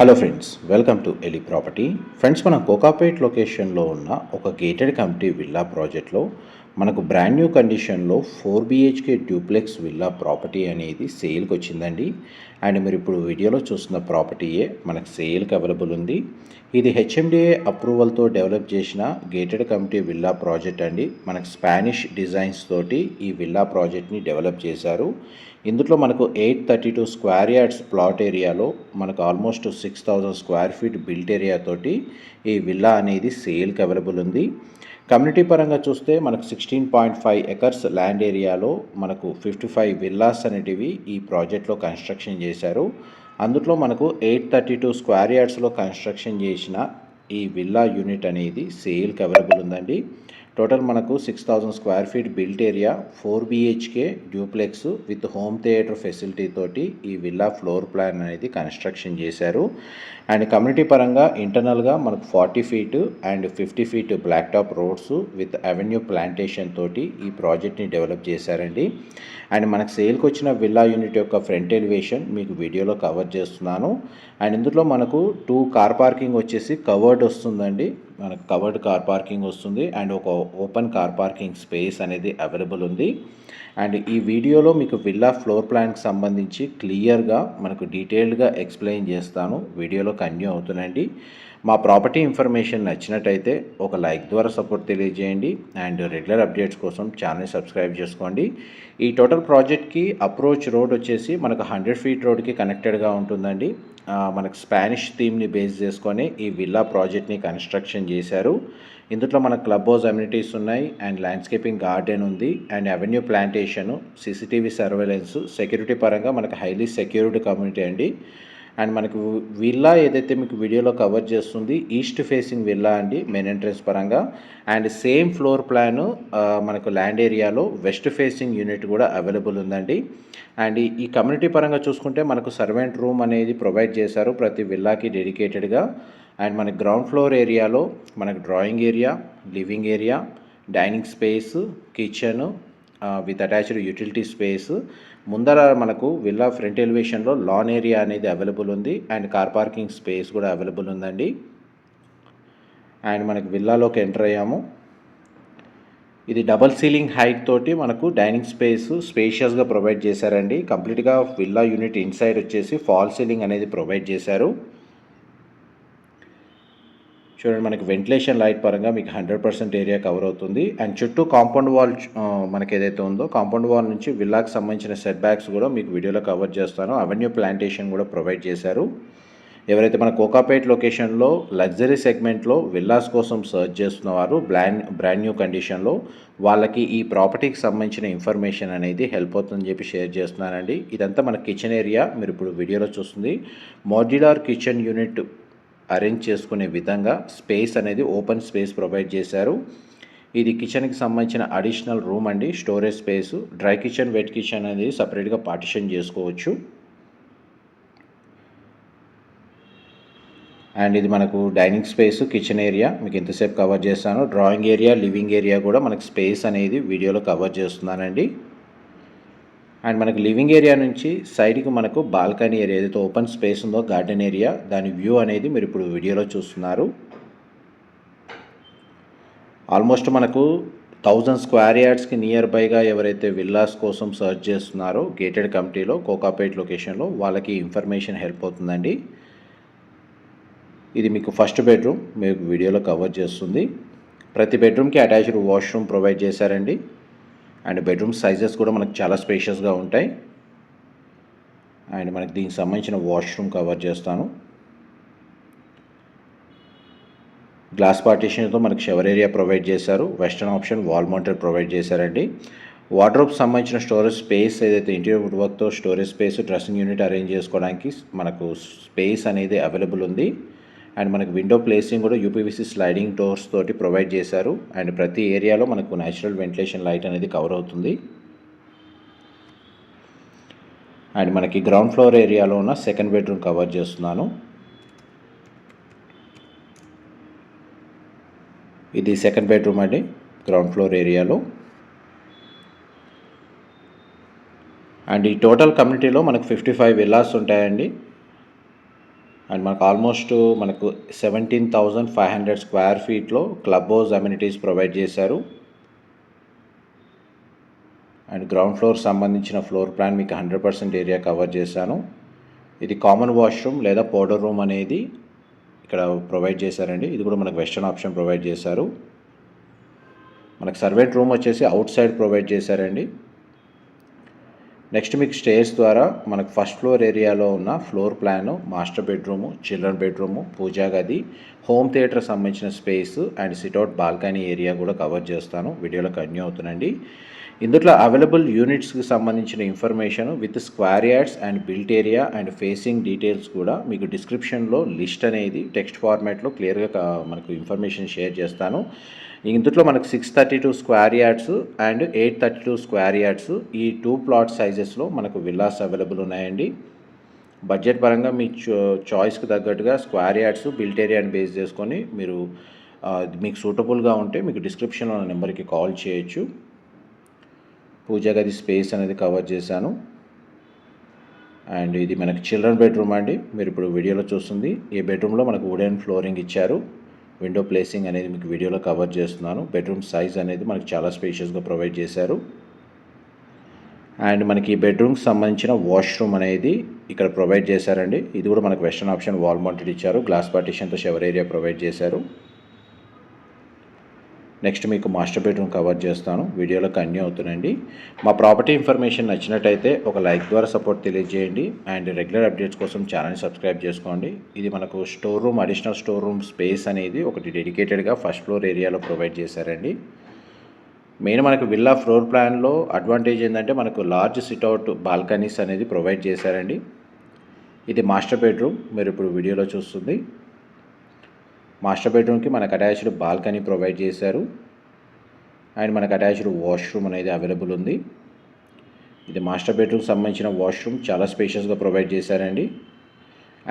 Hello friends welcome to Eli property friends మనం కోకాపేట్ లొకేషన్లో ఉన్న ఒక గేటెడ్ కమిటీ విల్లా ప్రాజెక్ట్లో మనకు బ్రాండ్ న్యూ కండిషన్లో four BHK duplex villa property అనేది సేల్కి వచ్చిందండి. అండ్ మీరు ఇప్పుడు వీడియోలో చూస్తున్న ప్రాపర్టీయే మనకు సేల్కి అవైలబుల్ ఉంది. ఇది హెచ్ఎండిఏ అప్రూవల్తో డెవలప్ చేసిన గేటెడ్ కమిటీ విల్లా ప్రాజెక్ట్ అండి. మనకు స్పానిష్ డిజైన్స్ తోటి ఈ విల్లా ప్రాజెక్ట్ని డెవలప్ చేశారు. ఇందులో మనకు eight thirty two square yards plot ఏరియాలో మనకు almost six thousand square feet built area తోటి ఈ విల్లా అనేది సేల్కి అవైలబుల్ ఉంది. కమ్యూనిటీ పరంగా చూస్తే మనకు sixteen point five acres land ఏరియాలో మనకు ఫిఫ్టీ ఫైవ్ విల్లాస్ అనేటివి ఈ ప్రాజెక్ట్లో కన్స్ట్రక్షన్ చేశారు. అందులో మనకు ఎయిట్ థర్టీ టూ స్క్వేర్ యార్డ్స్లో కన్స్ట్రక్షన్ చేసిన ఈ విల్లా యూనిట్ అనేది సేల్కి అవైలబుల్ ఉందండి. టోటల్ మనకు six thousand square feet built area four BHK duplex with home theatre facility తోటి ఈ విల్లా ఫ్లోర్ ప్లాన్ అనేది కన్స్ట్రక్షన్ చేశారు. అండ్ కమ్యూనిటీ పరంగా ఇంటర్నల్గా మనకు forty feet and fifty feet black top roads with avenue plantation తోటి ఈ ప్రాజెక్ట్ని డెవలప్ చేశారండి. అండ్ మనకు సేల్కి వచ్చిన విల్లా యూనిట్ యొక్క ఫ్రంట్ ఎలివేషన్ మీకు వీడియోలో కవర్ చేస్తున్నాను. అండ్ ఇందులో మనకు టూ కార్ పార్కింగ్ వచ్చేసి కవర్డ్ వస్తుందండి. మనకు కవర్డ్ కార్ పార్కింగ్ వస్తుంది అండ్ ఒక ఓపెన్ కార్ పార్కింగ్ స్పేస్ అనేది అవైలబుల్ ఉంది. అండ్ ఈ వీడియోలో మీకు విల్లా ఫ్లోర్ ప్లాన్కి సంబంధించి క్లియర్గా మనకు డీటెయిల్డ్గా ఎక్స్ప్లెయిన్ చేస్తాను. వీడియోలో కంటిన్యూ అవుతుందండి. మా ప్రాపర్టీ ఇన్ఫర్మేషన్ నచ్చినట్టయితే ఒక లైక్ ద్వారా సపోర్ట్ తెలియజేయండి అండ్ రెగ్యులర్ అప్డేట్స్ కోసం ఛానల్ సబ్స్క్రైబ్ చేసుకోండి. ఈ టోటల్ ప్రాజెక్ట్కి అప్రోచ్ రోడ్ వచ్చేసి మనకు హండ్రెడ్ ఫీట్ రోడ్కి కనెక్టెడ్గా ఉంటుందండి. మనకు స్పానిష్ థీమ్ని బేస్ చేసుకొని ఈ విల్లా ప్రాజెక్ట్ని కన్స్ట్రక్షన్ చేశారు. ఇందులో మనకు క్లబ్ హౌస్ అమ్యూనిటీస్ ఉన్నాయి అండ్ ల్యాండ్స్కేపింగ్ గార్డెన్ ఉంది and avenue plantation CCTV surveillance security పరంగా మనకు హైలీ సెక్యూర్డ్ కమ్యూనిటీ అండి. అండ్ మనకు విల్లా ఏదైతే మీకు వీడియోలో కవర్ చేస్తుంది ఈస్ట్ ఫేసింగ్ విల్లా అండి మెయిన్ ఎంట్రెన్స్ పరంగా. అండ్ సేమ్ ఫ్లోర్ ప్లాన్ మనకు ల్యాండ్ ఏరియాలో వెస్ట్ ఫేసింగ్ యూనిట్ కూడా అవైలబుల్ ఉందండి. అండ్ ఈ కమ్యూనిటీ పరంగా చూసుకుంటే మనకు సర్వెంట్ రూమ్ అనేది ప్రొవైడ్ చేశారు ప్రతి విల్లాకి డెడికేటెడ్గా. అండ్ మనకి గ్రౌండ్ ఫ్లోర్ ఏరియాలో మనకు drawing area living area dining space kitchen with attached utility space ముందర మనకు విల్లా ఫ్రంట్ ఎలివేషన్లో లాన్ ఏరియా అనేది అవైలబుల్ ఉంది. అండ్ కార్ పార్కింగ్ స్పేస్ కూడా అవైలబుల్ ఉందండి. అండ్ మనకి విల్లాలోకి ఎంటర్ అయ్యాము. ఇది డబల్ సీలింగ్ హైట్ తోటి మనకు డైనింగ్ స్పేస్ స్పేషియస్గా ప్రొవైడ్ చేశారండి. కంప్లీట్గా విల్లా యూనిట్ ఇన్సైడ్ వచ్చేసి ఫాల్ సీలింగ్ అనేది ప్రొవైడ్ చేశారు. చూడండి మనకి వెంటిలేషన్ లైట్ పరంగా మీకు హండ్రెడ్ పర్సెంట్ ఏరియా కవర్ అవుతుంది. అండ్ చుట్టూ కాంపౌండ్ వాల్ మనకి ఏదైతే ఉందో కాంపౌండ్ వాల్ నుంచి విల్లాకి సంబంధించిన సెట్ బ్యాక్స్ కూడా మీకు వీడియోలో కవర్ చేస్తాను. అవెన్యూ ప్లాంటేషన్ కూడా ప్రొవైడ్ చేశారు. ఎవరైతే మన కోకాపేట్ లొకేషన్లో లగ్జరీ సెగ్మెంట్లో విల్లాస్ కోసం సర్చ్ చేస్తున్నవారు బ్లాండ్ బ్రాండ్ న్యూ కండిషన్లో వాళ్ళకి ఈ ప్రాపర్టీకి సంబంధించిన ఇన్ఫర్మేషన్ అనేది హెల్ప్ అవుతుందని చెప్పి షేర్ చేస్తున్నానండి. ఇదంతా మన కిచెన్ ఏరియా మీరు ఇప్పుడు వీడియోలో చూస్తుంది. మోడ్యులార్ కిచెన్ యూనిట్ అరేంజ్ చేసుకునే విధంగా స్పేస్ అనేది ఓపెన్ స్పేస్ ప్రొవైడ్ చేశారు. ఇది కిచెన్కి సంబంధించిన అడిషనల్ రూమ్ అండి. Storage space dry kitchen wet kitchen అనేది సపరేట్గా పార్టిషన్ చేసుకోవచ్చు. అండ్ ఇది మనకు డైనింగ్ స్పేస్ కిచెన్ ఏరియా మీకు ఎంతసేపు కవర్ చేస్తాను డ్రాయింగ్ ఏరియా లివింగ్ ఏరియా కూడా మనకు స్పేస్ అనేది వీడియోలో కవర్ చేస్తున్నానండి. అండ్ మనకు లివింగ్ ఏరియా నుంచి సైడ్కి మనకు బాల్కనీ ఏరియా ఏదైతే ఓపెన్ స్పేస్ ఉందో గార్డెన్ ఏరియా దాని వ్యూ అనేది మీరు ఇప్పుడు వీడియోలో చూస్తున్నారు. ఆల్మోస్ట్ మనకు థౌజండ్ స్క్వేర్ యార్డ్స్కి నియర్ బైగా ఎవరైతే విల్లాస్ కోసం సర్చ్ చేస్తున్నారో గేటెడ్ కమిటీలో కోకాపేట్ లొకేషన్లో వాళ్ళకి ఇన్ఫర్మేషన్ హెల్ప్ అవుతుందండి. ఇది మీకు ఫస్ట్ బెడ్రూమ్ మీకు వీడియోలో కవర్ చేస్తుంది. ప్రతి బెడ్రూమ్కి అటాచ్డ్ వాష్రూమ్ ప్రొవైడ్ చేశారండి. అండ్ బెడ్రూమ్ సైజెస్ కూడా మనకు చాలా స్పేషియస్గా ఉంటాయి. అండ్ మనకి దీనికి సంబంధించిన వాష్రూమ్ కవర్ చేస్తాను. గ్లాస్ పార్టీషన్తో మనకి షవర్ ఏరియా ప్రొవైడ్ చేశారు. Western option wall mounted provide చేశారండి. వార్డ్రోబ్ సంబంధించిన స్టోరేజ్ స్పేస్ ఏదైతే ఇంటీరియర్ వుడ్ వర్క్తో storage space dressing unit arrange చేసుకోవడానికి మనకు స్పేస్ అనేది అవైలబుల్ ఉంది. అండ్ మనకు విండో ప్లేసింగ్ కూడా యూపీవీసీ స్లైడింగ్ డోర్స్ తోటి ప్రొవైడ్ చేశారు. అండ్ ప్రతి ఏరియాలో మనకు న్యాచురల్ వెంటిలేషన్ లైట్ అనేది కవర్ అవుతుంది. అండ్ మనకి గ్రౌండ్ ఫ్లోర్ ఏరియాలో ఉన్న సెకండ్ బెడ్రూమ్ కవర్ చేస్తున్నాను. ఇది సెకండ్ బెడ్రూమ్ అండి గ్రౌండ్ ఫ్లోర్ ఏరియాలో. అండ్ ఈ టోటల్ కమ్యూనిటీలో మనకు ఫిఫ్టీ ఫైవ్ విల్లాస్ ఉంటాయండి. అండ్ మనకు ఆల్మోస్ట్ మనకు seventeen thousand five hundred square ఫీట్లో club house amenities provide చేశారు. అండ్ గ్రౌండ్ ఫ్లోర్ సంబంధించిన ఫ్లోర్ ప్లాన్ మీకు హండ్రెడ్ పర్సెంట్ ఏరియా కవర్ చేశాను. ఇది కామన్ వాష్రూమ్ లేదా పౌడర్ రూమ్ అనేది ఇక్కడ ప్రొవైడ్ చేశారండి. ఇది కూడా మనకు వెస్టర్న్ ఆప్షన్ ప్రొవైడ్ చేశారు. మనకు సర్వెంట్ రూమ్ వచ్చేసి అవుట్ సైడ్ ప్రొవైడ్ చేశారండి. నెక్స్ట్ మీకు స్టేర్స్ ద్వారా మనకు ఫస్ట్ ఫ్లోర్ ఏరియాలో ఉన్న floor plan master bedroom children bedroom puja గది హోమ్ థియేటర్ సంబంధించిన space and sit out balcony area కూడా కవర్ చేస్తాను. వీడియోలో కంటిన్యూ అవుతుందండి ఇందులో అవైలబుల్ యూనిట్స్కి సంబంధించిన information with square yards and built area and facing details కూడా మీకు డిస్క్రిప్షన్లో లిస్ట్ అనేది టెక్స్ట్ ఫార్మాట్లో క్లియర్గా మనకు ఇన్ఫర్మేషన్ షేర్ చేస్తాను. ఇందులో మనకు six thirty two square yards and eight thirty two square yards ఈ టూ ప్లాట్ సైజెస్లో మనకు విల్లాస్ అవైలబుల్ ఉన్నాయండి. బడ్జెట్ పరంగా మీ చాయిస్కి తగ్గట్టుగా స్క్వేర్ యార్డ్స్ బిల్ట్ ఏరియాని బేస్ చేసుకొని మీరు మీకు సూటబుల్గా ఉంటే మీకు డిస్క్రిప్షన్లో ఉన్న నెంబర్కి కాల్ చేయొచ్చు. పూజా గది స్పేస్ అనేది కవర్ చేశాను. అండ్ ఇది మనకి చిల్డ్రన్ బెడ్రూమ్ అండి. మీరు ఇప్పుడు వీడియోలో చూస్తుంది. ఈ బెడ్రూమ్లో మనకు వుడెన్ ఫ్లోరింగ్ ఇచ్చారు. విండో ప్లేసింగ్ అనేది మీకు వీడియోలో కవర్ చేస్తున్నాను. బెడ్రూమ్ సైజ్ అనేది మనకి చాలా స్పేషియస్గా ప్రొవైడ్ చేశారు. అండ్ మనకి బెడ్రూమ్కి సంబంధించిన వాష్రూమ్ అనేది ఇక్కడ ప్రొవైడ్ చేశారండి. ఇది కూడా మనకు వెస్టర్న్ ఆప్షన్ వాల్ మౌంటెడ్ ఇచ్చారు గ్లాస్ పార్టీషన్తో షవర్ ఏరియా ప్రొవైడ్ చేశారు. నెక్స్ట్ మీకు మాస్టర్ బెడ్రూమ్ కవర్ చేస్తాను. వీడియోలో కన్యూ అవుతుందండి. మా ప్రాపర్టీ ఇన్ఫర్మేషన్ నచ్చినట్టయితే ఒక లైక్ ద్వారా సపోర్ట్ తెలియజేయండి. అండ్ రెగ్యులర్ అప్డేట్స్ కోసం ఛానల్ని సబ్స్క్రైబ్ చేసుకోండి. ఇది మనకు store room additional store room space అనేది ఒకటి డెడికేటెడ్గా ఫస్ట్ ఫ్లోర్ ఏరియాలో ప్రొవైడ్ చేశారండి. మెయిన్ మనకు విల్లా ఫ్లోర్ ప్లాన్లో అడ్వాంటేజ్ ఏంటంటే మనకు లార్జ్ సిట్అవుట్ బాల్కనీస్ అనేది ప్రొవైడ్ చేశారండి. ఇది మాస్టర్ బెడ్రూమ్. మీరు ఇప్పుడు వీడియోలో చూస్తుంది. మాస్టర్ బెడ్రూమ్కి మనకు అటాచ్డ్ బాల్కనీ ప్రొవైడ్ చేశారు. అండ్ మనకు అటాచ్డ్ వాష్రూమ్ అనేది అవైలబుల్ ఉంది. ఇది మాస్టర్ బెడ్రూమ్కి సంబంధించిన వాష్రూమ్ చాలా స్పేషియస్గా ప్రొవైడ్ చేశారండి.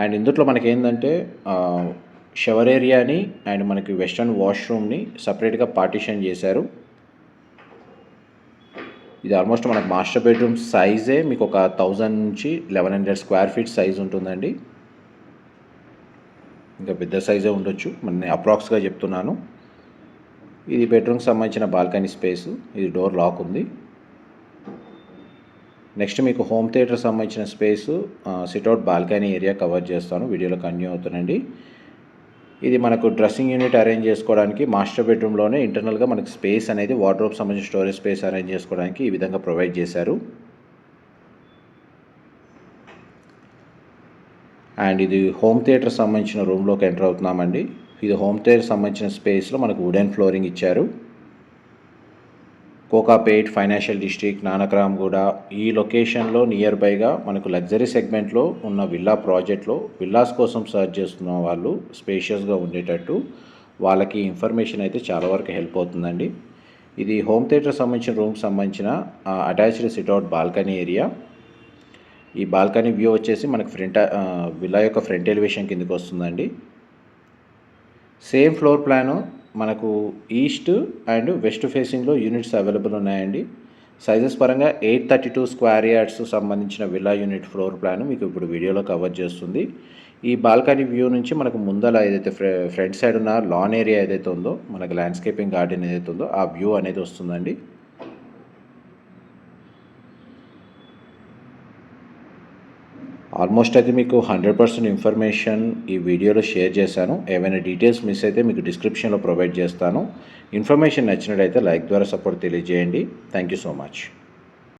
అండ్ ఇందులో మనకి ఏంటంటే షవర్ ఏరియాని అండ్ మనకి వెస్ట్రన్ వాష్రూమ్ని సపరేట్గా పార్టిషన్ చేశారు. ఇది ఆల్మోస్ట్ మనకు మాస్టర్ బెడ్రూమ్ సైజే మీకు ఒక థౌజండ్ నుంచి eleven hundred square feet size ఉంటుందండి. ఇంకా పెద్ద సైజే ఉండొచ్చు. మరి నేను అప్రాక్స్గా చెప్తున్నాను. ఇది బెడ్రూమ్కి సంబంధించిన బాల్కనీ స్పేస్. ఇది డోర్ లాక్ ఉంది. నెక్స్ట్ మీకు హోమ్ థియేటర్ సంబంధించిన space. Sit out balcony area cover చేస్తాను. వీడియోలో కంటిన్యూ అవుతుందండి ఇది మనకు డ్రెస్సింగ్ యూనిట్ అరేంజ్ చేసుకోవడానికి మాస్టర్ బెడ్రూమ్లోనే ఇంటర్నల్గా మనకు స్పేస్ అనేది వార్డ్రోబ్ సంబంధించిన స్టోరేజ్ స్పేస్ అరేంజ్ చేసుకోవడానికి ఈ విధంగా ప్రొవైడ్ చేశారు. అండ్ ఇది హోమ్ థియేటర్ సంబంధించిన రూమ్లోకి ఎంటర్ అవుతున్నామండి. ఇది హోమ్ థియేటర్ సంబంధించిన స్పేస్లో మనకు వుడెన్ ఫ్లోరింగ్ ఇచ్చారు. కోకాపేట్ ఫైనాన్షియల్ డిస్ట్రిక్ట్ నానక్రామ్గూడ ఈ లొకేషన్లో నియర్ బైగా మనకు లగ్జరీ సెగ్మెంట్లో ఉన్న విల్లా ప్రాజెక్ట్లో విల్లాస్ కోసం సర్చ్ చేస్తున్న వాళ్ళు స్పేషియస్గా ఉండేటట్టు వాళ్ళకి ఇన్ఫర్మేషన్ అయితే చాలా వరకు హెల్ప్ అవుతుందండి. ఇది హోమ్ థియేటర్ సంబంధించిన రూమ్కి సంబంధించిన attached sit out balcony area ఈ బాల్కనీ వ్యూ వచ్చేసి మనకు ఫ్రంట్ విల్లా యొక్క ఫ్రంట్ ఎలివేషన్ కిందకి వస్తుందండి. సేమ్ ఫ్లోర్ ప్లాను మనకు ఈస్ట్ అండ్ వెస్ట్ ఫేసింగ్లో యూనిట్స్ అవైలబుల్ ఉన్నాయండి. సైజెస్ పరంగా eight thirty two square yards సంబంధించిన విల్లా యూనిట్ ఫ్లోర్ ప్లాన్ మీకు ఇప్పుడు వీడియోలో కవర్ చేస్తుంది. ఈ బాల్కనీ వ్యూ నుంచి మనకు ముందల ఏదైతే ఫ్రంట్ సైడ్ ఉన్న లాన్ ఏరియా ఏదైతే ఉందో మనకు ల్యాండ్స్కేపింగ్ గార్డెన్ ఏదైతే ఉందో ఆ వ్యూ అనేది వస్తుందండి. ఆల్మోస్ట్ అయితే మీకు హండ్రెడ్ పర్సెంట్ ఇన్ఫర్మేషన్ ఈ వీడియోలో షేర్ చేశాను. ఏమైనా డీటెయిల్స్ మిస్ అయితే మీకు డిస్క్రిప్షన్లో ప్రొవైడ్ చేస్తాను. ఇన్ఫర్మేషన్ నచ్చినట్టయితే లైక్ ద్వారా సపోర్ట్ తెలియజేయండి. Thank you so much.